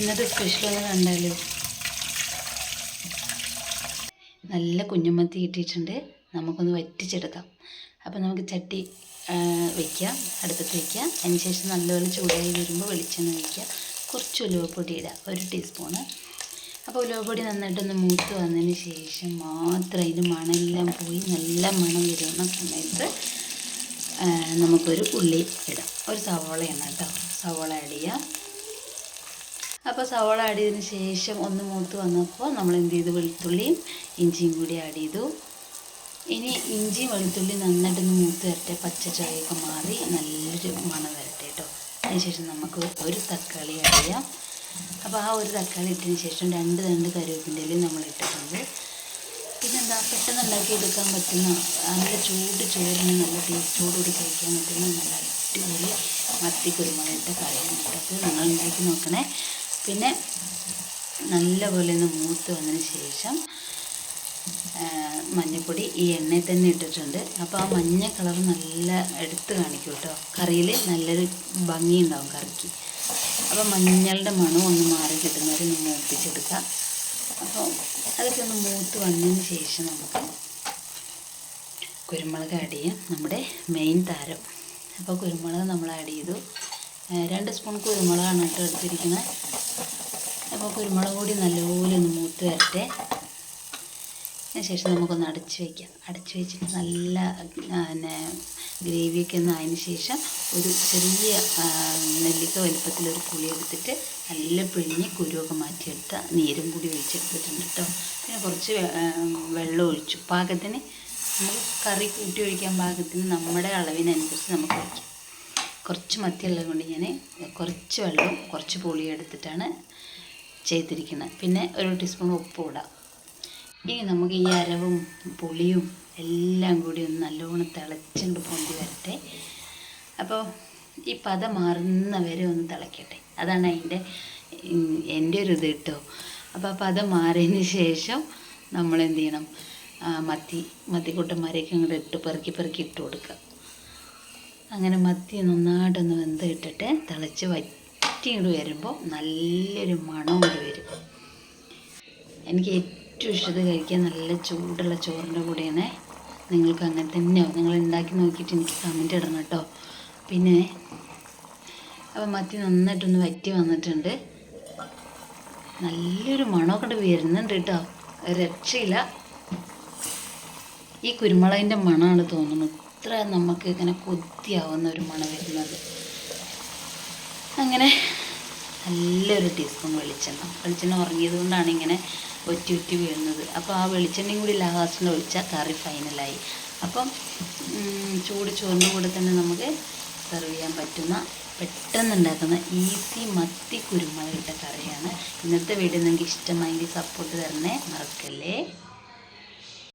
ഇന്നത്തെ സ്പെഷ്യൽ ഒന്ന് കണ്ടാലോ? നല്ല കുഞ്ഞുമത്തി കിട്ടിയിട്ടുണ്ട്. നമുക്കൊന്ന് വറ്റിച്ചെടുക്കാം. അപ്പോൾ നമുക്ക് ചട്ടി വയ്ക്കാം അടുപ്പത്ത് വയ്ക്കാം അതിന് ശേഷം നല്ലപോലെ ചൂടായി വരുമ്പോൾ വെളിച്ചെണ്ണ വയ്ക്കുക കുറച്ച് ഉലുവപ്പൊടി ഇടുക ഒരു ടീസ്പൂണ് അപ്പോൾ ഉലുവപ്പൊടി നന്നായിട്ടൊന്ന് മൂത്ത് വന്നതിന് ശേഷം മാത്രം അതിന് മണമെല്ലാം പോയി നല്ല മണം വരുന്ന സമയത്ത് നമുക്കൊരു ഉള്ളി ഇടാം. ഒരു സവോളയാണ് കേട്ടോ. സവോള ചെയ്യാം. അപ്പോൾ സവോള ആഡ് ചെയ്തതിന് ശേഷം ഒന്ന് മൂത്ത് വന്നപ്പോൾ നമ്മൾ എന്ത് ചെയ്തു? വെളുത്തുള്ളിയും ഇഞ്ചിയും കൂടി ആഡ് ചെയ്തു. ഇനി ഇഞ്ചിയും വെളുത്തുള്ളിയും നന്നായിട്ടൊന്ന് മൂത്ത് വരട്ടെ. ചായയൊക്കെ മാറി നല്ലൊരു മണം വരട്ടെ കേട്ടോ അതിനുശേഷം നമുക്ക് ഒരു തക്കാളി ആഡ് ചെയ്യാം. അപ്പോൾ ആ ഒരു തക്കാളി ഇട്ടതിന് ശേഷം രണ്ട് രണ്ട് കറിവേപ്പിന്റെ ഇലയും നമ്മൾ ഇട്ടിട്ടുണ്ട്. പിന്നെന്താ? പെട്ടെന്ന് ഉണ്ടാക്കിയെടുക്കാൻ പറ്റുന്ന നല്ല ചൂട് ചോറിന് നല്ല ടേസ്റ്റോടുകൂടി കഴിക്കാൻ പറ്റുന്ന നല്ല അടിപൊളി മത്തി കുരുമുളകിട്ട കറിയാണ് കേട്ടത് നിങ്ങൾ ഉണ്ടാക്കി നോക്കണേ. പിന്നെ നല്ലപോലെ ഒന്ന് മൂത്ത് വന്നതിന് ശേഷം മഞ്ഞൾപ്പൊടി ഈ എണ്ണയിൽ തന്നെ ഇട്ടിട്ടുണ്ട്. അപ്പോൾ ആ മഞ്ഞ കളർ നല്ല എടുത്ത് കാണിക്കും കേട്ടോ കറിയിൽ നല്ലൊരു ഭംഗി ഉണ്ടാവും കറിക്ക്. അപ്പോൾ മഞ്ഞളുടെ മണം ഒന്ന് മാറി കിട്ടുന്നവരെ ഒന്ന് മൂപ്പിച്ചെടുക്കുക അപ്പോൾ അതൊക്കെ ഒന്ന് മൂത്ത് വന്നതിന് ശേഷം നമുക്ക് കുരുമുളക് ആഡ് ചെയ്യാം. നമ്മുടെ മെയിൻ താരം. അപ്പോൾ കുരുമുളക് നമ്മൾ ആഡ് ചെയ്തു. രണ്ട് സ്പൂൺ കുരുമുളകാണ് കേട്ടോ എടുത്തിരിക്കുന്നത്. അപ്പോൾ കുരുമുളക് കൂടി നല്ലപോലെ ഒന്ന് മൂത്ത് വരട്ടെ. അതിനുശേഷം നമുക്കൊന്ന് അടച്ച് വയ്ക്കാം അടച്ച് വെച്ചിട്ട് നല്ല പിന്നെ ഗ്രേവിയൊക്കെ ഒന്ന് അതിന് ശേഷം ഒരു ചെറിയ നെല്ലിക്ക വലിപ്പത്തിലൊരു പുളി എടുത്തിട്ട് നല്ല പിഴിഞ്ഞ് കുരുവൊക്കെ മാറ്റിയെടുത്ത നീരും കൂടി ഒഴിച്ചെടുത്തിട്ടുണ്ട് കേട്ടോ. പിന്നെ കുറച്ച് വെള്ളം ഒഴിച്ചു. പാകത്തിന് നമുക്ക് കറി കൂട്ടി ഒഴിക്കാൻ പാകത്തിന് നമ്മുടെ അളവിനനുസരിച്ച് നമുക്ക് ഒഴിക്കാം. കുറച്ച് മത്തിയുള്ളത് കൊണ്ട് ഞാൻ കുറച്ച് വെള്ളം കുറച്ച് പുളി എടുത്തിട്ടാണ് ചെയ്തിരിക്കുന്നത്. പിന്നെ ഒരു ടീസ്പൂൺ ഉപ്പ് ഇടാം. ഇനി നമുക്ക് ഈ അരവും പുളിയും എല്ലാം കൂടി ഒന്ന് നല്ലോണം തിളച്ചുകൊണ്ട് പൊന്തി വരട്ടെ. അപ്പോൾ ഈ പത മാറുന്ന വരെ ഒന്ന് തിളയ്ക്കട്ടെ അതാണ് അതിന്റെ എന്റെ ഒരു ഇത് കേട്ടോ. അപ്പോൾ ആ പത മാറിയതിന് ശേഷം നമ്മൾ എന്ത് ചെയ്യണം? മത്തി മത്തിക്കൂട്ടന്മാരെയൊക്കെ അങ്ങോട്ട് ഇട്ട് പെറുക്കി പെറുക്കി ഇട്ട് കൊടുക്കുക. അങ്ങനെ മത്തി നന്നായിട്ടൊന്ന് വെന്ത് ഇട്ടിട്ട് തിളച്ച് വറ്റി വരുമ്പോൾ നല്ലൊരു മണം എനിക്ക് ഏറ്റവും ഇഷ്ടം കഴിക്കാൻ നല്ല ചൂടുള്ള ചോറിന്റെ കൂടെയാണ്. നിങ്ങൾക്ക് അങ്ങനെ തന്നെയാവും നിങ്ങൾ ഉണ്ടാക്കി നോക്കിയിട്ട് എനിക്ക് കമന്റ് ഇടണം കേട്ടോ. പിന്നെ അപ്പോൾ മത്തി നന്നായിട്ടൊന്ന് വറ്റി വന്നിട്ടുണ്ട്. നല്ലൊരു മണമൊക്കെ വരുന്നുണ്ട് കേട്ടോ. രക്ഷയില്ല. ഈ കുരുമുളകിന്റെ മണമാണ് തോന്നുന്നത്. ഇത്ര നമുക്ക് ഇങ്ങനെ കൊതിയാവുന്ന ഒരു മണം വരുന്നത്. അങ്ങനെ നല്ലൊരു ടീസ്പൂൺ വെളിച്ചെണ്ണ. വെളിച്ചെണ്ണ ഉറങ്ങിയത് കൊണ്ടാണ് ഇങ്ങനെ ഒറ്റി ഒറ്റി വീഴുന്നത്. അപ്പോൾ ആ വെളിച്ചെണ്ണയും കൂടി ലാസ്റ്റിൽ ഒഴിച്ചാൽ കറി ഫൈനലായി. അപ്പം ചൂട് ചോറിന്റെ കൂടെ തന്നെ നമുക്ക് സെർവ് ചെയ്യാൻ പറ്റുന്ന പെട്ടെന്ന് ഉണ്ടാക്കുന്ന ഈസി മത്തി കുരുമുളകിട്ട കറിയാണ്. ഇന്നത്തെ വീഡിയോ നിങ്ങൾക്ക് ഇഷ്ടമായെങ്കിൽ സപ്പോർട്ട് തരണേ മറക്കല്ലേ?